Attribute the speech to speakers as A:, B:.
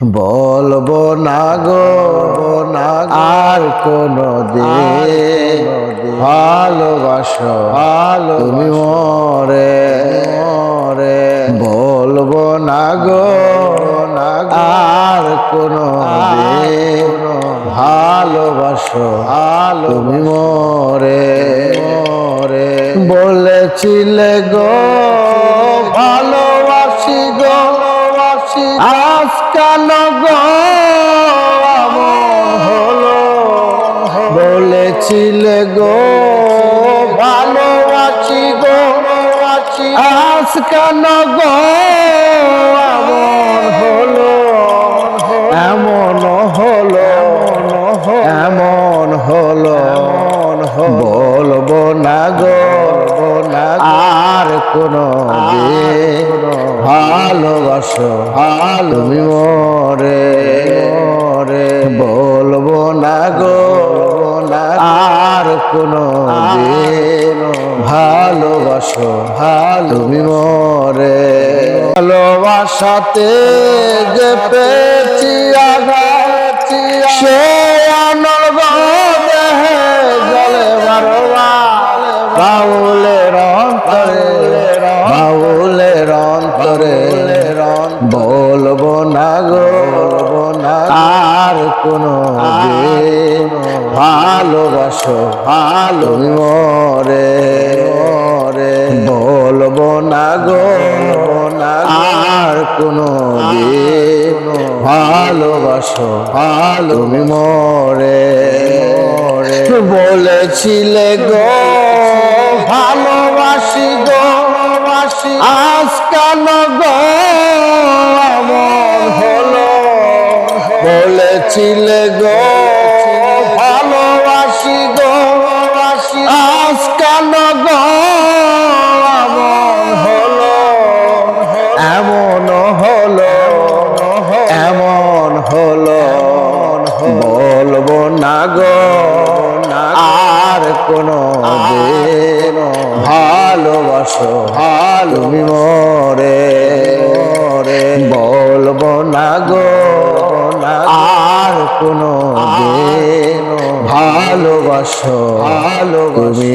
A: বলব না গো না আর কোন ভালোবাসো। ভালো তুমি মরে। মরে। বলব না গো না আর কোন ভালোবাসো। ভালো তুমি মরে। মরে। বলেছিলে গো। ভালোবাসি গো। কেন গো হলো? বলেছিলে গো ভালোবাসি গো। আছি আজ কেন গো কোনো ভালোবাসো ভালো তুমি মরে মরে, বলব না গো, আর কোনো ভালোবাসো ভালো তুমি মরে। ভালোবাসাতে যে পেয়েছি অন্তরে বলব না গো বলব না আর কোনো ভালোবাসো ভালো মরে। মরে। বলব না গো না আর কোনো ভালোবাসো ভালো মরে। বলেছিলে গো ভালোবাসি গো আজ কেন হলো। গো ভালোবাসি গো আজ হলো। এমন হলো এমন হলো। বলব না গো কোনো ভালোবাসো ভালো তুমি মরে। মরে বলব না গো আর কোনো ভালোবাসো ভালো তুমি